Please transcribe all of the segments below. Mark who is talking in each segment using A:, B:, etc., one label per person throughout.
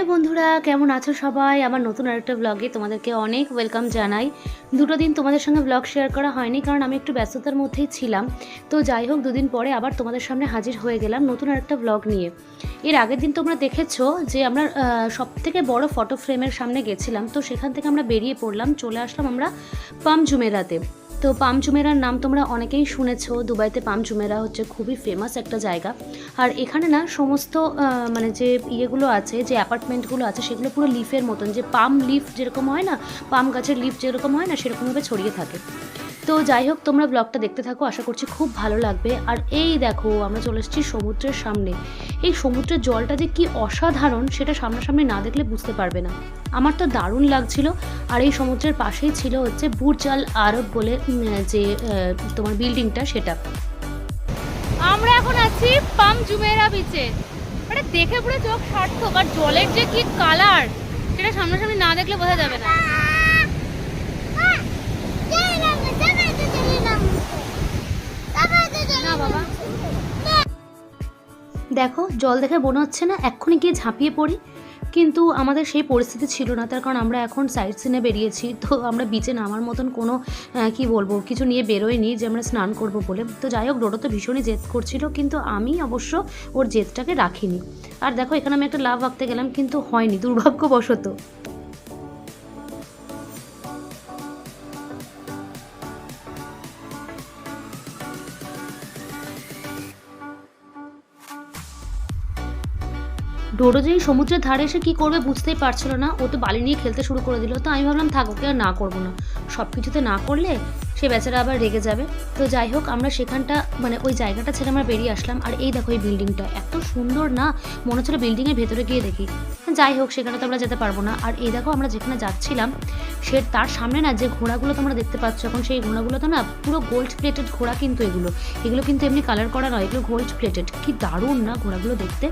A: Hello বন্ধুরা, কেমন আছো সবাই? আমার নতুন আরেকটা ব্লগে তোমাদেরকে অনেক ওয়েলকাম জানাই। দুটো দিন তোমাদের সঙ্গে ব্লগ শেয়ার করা হয়নি, কারণ আমি একটু ব্যস্ততার মধ্যেই ছিলাম। তো যাই হোক, দুদিন পরে আবার তোমাদের সামনে হাজির হয়ে গেলাম নতুন আরেকটা ব্লগ নিয়ে। এর আগের দিন তোমরা দেখেছ যে আমরা সব থেকে বড় ফটো ফ্রেমের সামনে গেছিলাম। তো সেখান থেকে আমরা বেরিয়ে পড়লাম, চলে আসলাম আমরা পাম জুমেরাতে তো পাম চুমেরার নাম তোমরা অনেকেই শুনেছো। দুবাইতে পাম চুমেরা হচ্ছে খুবই ফেমাস একটা জায়গা। আর এখানে না সমস্ত মানে যে ইয়েগুলো আছে, যে অ্যাপার্টমেন্টগুলো আছে, সেগুলো পুরো লিফের মতন। যে পাম লিফ যেরকম হয় না, পাম গাছের লিফ যেরকম হয় না, সেরকমভাবে ছড়িয়ে থাকে। তো যাই হোক, তোমরা ব্লগটা দেখতে থাকো, আশা করছি খুব ভালো লাগবে। আর এই দেখো, আমরা চলে এসেছি সমুদ্রের সামনে। এই সমুদ্রের জলটা যে কি অসাধারণ, সেটা সামনাসামনি না দেখলে বুঝতে পারবে না। আমার তো দারুণ লাগছিল। আর এই সমুদ্রের পাশেই ছিল হচ্ছে বুরজাল আরব বলে যে তোমার বিল্ডিংটা, সেটা।
B: আমরা এখন আছি পাম জুমেরা বিচে মানে দেখে পুরো চোখ সার্থক। আর জলের যে কি কালার সেটা সামনাসামনি না দেখলে বোঝা যাবে না।
A: দেখো, জল দেখে মনে হচ্ছে না এক্ষুনি গিয়ে ঝাঁপিয়ে পড়ি। কিন্তু আমাদের সেই পরিস্থিতি ছিল না, তার কারণ আমরা এখন সাইড সিনে বেরিয়েছি। তো আমরা বিচে নামার মতন কোনো কি বলব, কিছু নিয়ে বেরোয়নি যে আমরা স্নান করব বলে। তো যাই হোক ডোডো তো ভীষণই জেদ করছিল, কিন্তু আমি অবশ্য ওর জেদটাকে রাখিনি। আর দেখো, এখানে আমি একটা লাভ আঁকতে গেলাম, কিন্তু হয়নি, দুর্ভাগ্যবশত। ডোডো যেই সমুদ্রের ধারে এসে কী করবে বুঝতেই পারছিল না। ও তো বালি নিয়ে খেলতে শুরু করে দিল। তো আমি ভাবলাম, থাক, ওকে আর না করব না। সব কিছুতে না করলে সে বেচারা আবার রেগে যাবে। তো যাই হোক, আমরা সেখানটা মানে ওই জায়গাটা ছেড়ে আমরা বেরিয়ে আসলাম। আর এই দেখো, এই বিল্ডিংটা এত সুন্দর না, মনে হচ্ছিল বিল্ডিংয়ের ভেতরে গিয়ে দেখি। যাই হোক, সেখানে তো আমরা যেতে পারব না। আর এই দেখো, আমরা যেখানে যাচ্ছিলাম, সে তার সামনে না যে ঘোড়াগুলো তোমরা দেখতে পাচ্ছ এখন, সেই ঘোড়াগুলো তো না পুরো গোল্ড প্লেটেড ঘোড়া কিন্তু এগুলো। এগুলো কিন্তু এমনি কালার করা নয়, এগুলো গোল্ড প্লেটেড কি দারুণ না ঘোড়াগুলো দেখতে।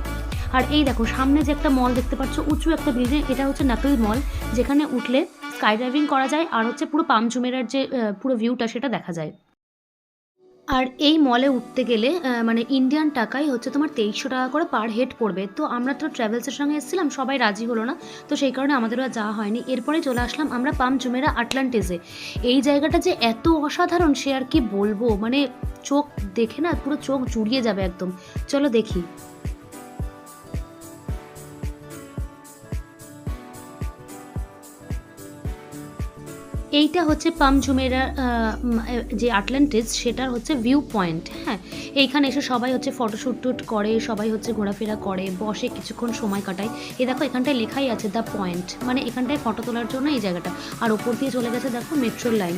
A: আর এই দেখো, সামনে যে একটা মল দেখতে পাচ্ছ, উঁচু একটা বিল্ডিং এটা হচ্ছে নাকল মল যেখানে উঠলে স্কাই ড্রাইভিং করা যায় আর হচ্ছে পুরো পামচুমেরার যে পুরো ভিউটা সেটা দেখা যায়। আর এই মলে উঠতে গেলে মানে ইন্ডিয়ান টাকায় হচ্ছে তোমার তেইশশো টাকা করে পার হেড পড়বে। তো আমরা তো ট্রাভেলসের সঙ্গে এসেছিলাম, সবাই রাজি হলো না, তো সেই কারণে আমাদেরও আর যাওয়া হয়নি। এরপরে চলে আসলাম আমরা পাম জুমেরা আটলান্টিসে এই জায়গাটা যে এত অসাধারণ, সে আর কি বলব? মানে চোখ দেখে না, পুরো চোখ জুড়িয়ে যাবে একদম। চলো দেখি। এইটা হচ্ছে পামজুমেরা যে আটলান্টিস সেটার হচ্ছে ভিউ পয়েন্ট হ্যাঁ? এইখানে এসে সবাই হচ্ছে ফটোশ্যুট টুট করে সবাই হচ্ছে ঘোরাফেরা করে বসে কিছুক্ষণ সময় কাটায়। এ দেখো এখানটায় লেখাই আছে দ্য পয়েন্ট মানে এখানটায় ফটো তোলার জন্য এই জায়গাটা। আর ওপর দিয়ে চলে গেছে দেখো মেট্রোর লাইন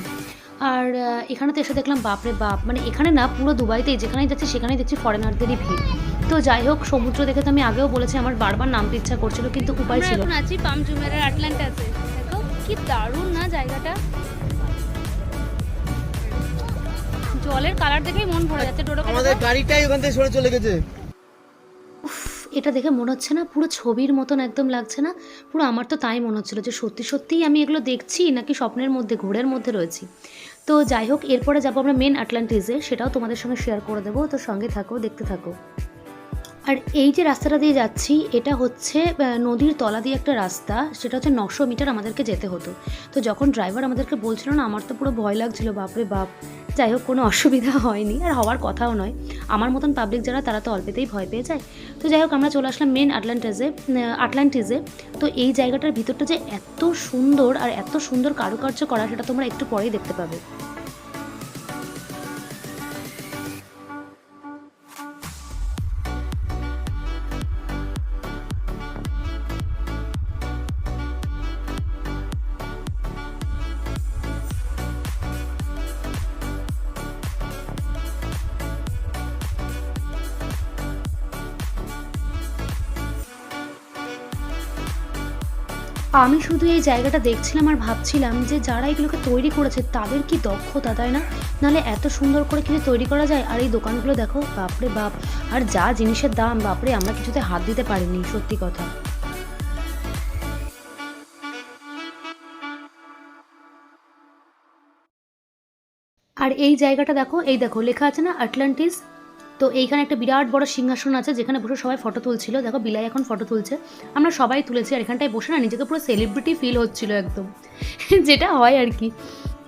A: আর এখানে তো এসে দেখলাম বাপরে বাপ মানে এখানে না পুরো দুবাইতেই যেখানেই যাচ্ছি সেখানেই দেখছি ফরেনারদেরই ভিড়। তো যাই হোক সমুদ্র দেখে তো আমি আগেও বলেছি আমার বারবার নামতে ইচ্ছা করছিল কিন্তু উপায় ছিল
B: আছি পাম জুমেরার আটলান্টাসে। কি দারুণ না জায়গাটা? জলের কালার দেখেই মন ভরে যাচ্ছে টোটো
C: আমাদের গাড়িটাই ওখান থেকে সরে চলে গেছে।
A: উফ, এটা দেখে মনে হচ্ছে না পুরো ছবির মতন একদম লাগছে না। পুরো আমার তো তাই মনে হচ্ছিল যে সত্যি সত্যিই আমি এগুলো দেখছি নাকি স্বপ্নের মধ্যে ঘোরের মধ্যে রয়েছি। তো যাই হোক এরপরে যাব আমরা মেন আটলান্টিসে সেটাও তোমাদের সঙ্গে শেয়ার করে দেবো। তো সঙ্গে থাকো দেখতে থাকো। আর এই যে রাস্তাটা দিয়ে যাচ্ছি, এটা হচ্ছে নদীর তলা দিয়ে একটা রাস্তা, সেটা হচ্ছে নশো মিটার আমাদেরকে যেতে হতো। তো যখন ড্রাইভার আমাদেরকে বলছিল না, আমার তো পুরো ভয় লাগছিল, বাপরে বাপ। যাই হোক, কোনো অসুবিধা হয়নি, আর হওয়ার কথাও নয়। আমার মতন পাবলিক যারা, তারা তো অল্পেতেই ভয় পেয়ে যায়। তো যাই হোক, আমরা চলে আসলাম মেন আটলান্টিসে আটলান্টিসে তো এই জায়গাটার ভিতরটা যে এত সুন্দর আর এত সুন্দর কারুকার্য করা, সেটা তোমরা একটু পরেই দেখতে পাবে। আমি শুধু এই জায়গাটা দেখছিলাম আর ভাবছিলাম যে যারা এগুলোকে তৈরি করেছে তাদের কি দক্ষতা, তাই না? নাহলে এত সুন্দর করে কিছু তৈরি করা যায়? আর এই দোকানগুলো দেখো, বাপরে বাপ। আর যা জিনিসের দাম, বাপরে, আমরা কিছুতে হাত দিতে পারিনি, সত্যি কথা। আর এই জায়গাটা দেখো, এই দেখো, লেখা আছে না, আটলান্টিস তো এইখানে একটা বিরাট বড় সিংহাসন আছে যেখানে বসে সবাই ফটো তুলছিল। দেখো, বিলাই এখন ফটো তুলছে। আমরা সবাই তুলেছি আর এখানটায় বসে না, নিজেকে পুরো সেলিব্রিটি ফিল হচ্ছিল একদম। যেটা হয় আর কি।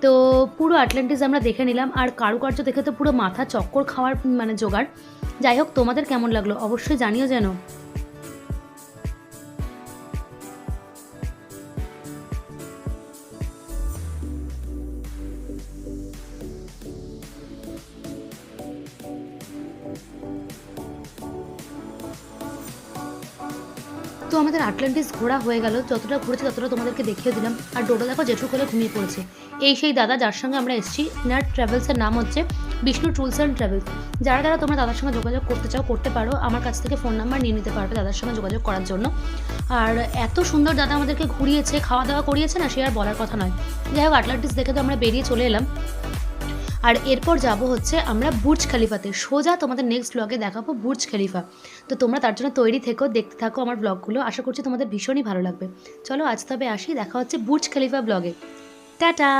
A: তো পুরো আটলান্টিস আমরা দেখে নিলাম। আর কারুকার্য দেখে তো পুরো মাথা চক্কর খাওয়ার মানে জোগাড়। যাই হোক, তোমাদের কেমন লাগল? অবশ্যই জানিও যেন। তো আমাদের আটলান্টিস ঘোরা হয়ে গেল, যতটা ঘুরেছে ততটা তোমাদেরকে দেখিয়ে দিলাম। আর ডোডো দেখো জেঠু করে ঘুমিয়ে পড়েছে। এই সেই দাদা যার সঙ্গে আমরা এসেছি, ইনার ট্রাভেলসের নাম হচ্ছে বিষ্ণু ট্যুলস অ্যান্ড ট্রাভেলস যারা যারা তোমরা দাদার সঙ্গে যোগাযোগ করতে চাও, করতে পারো। আমার কাছ থেকে ফোন নাম্বার নিয়ে নিতে পারবে দাদার সঙ্গে যোগাযোগ করার জন্য। আর এত সুন্দর দাদা আমাদেরকে ঘুরিয়েছে, খাওয়া দাওয়া করিয়েছে না, সে আর বলার কথা নয়। যাই হোক, আটলান্টিস দেখে তো আমরা বেরিয়ে চলে এলাম। আর এরপর যাব হচ্ছে আমরা বুর্জ খালিফাতে। সোজা তোমাদের নেক্সট ব্লগে দেখাবো বুর্জ খালিফা। তো তোমরা তার জন্য তৈরি থেকো, দেখতে থাকো আমার ব্লগগুলো আশা করছি তোমাদের ভীষণই ভালো লাগবে। চলো আজ তবে আসি, দেখা হচ্ছে বুর্জ খালিফা ব্লগে টাটা!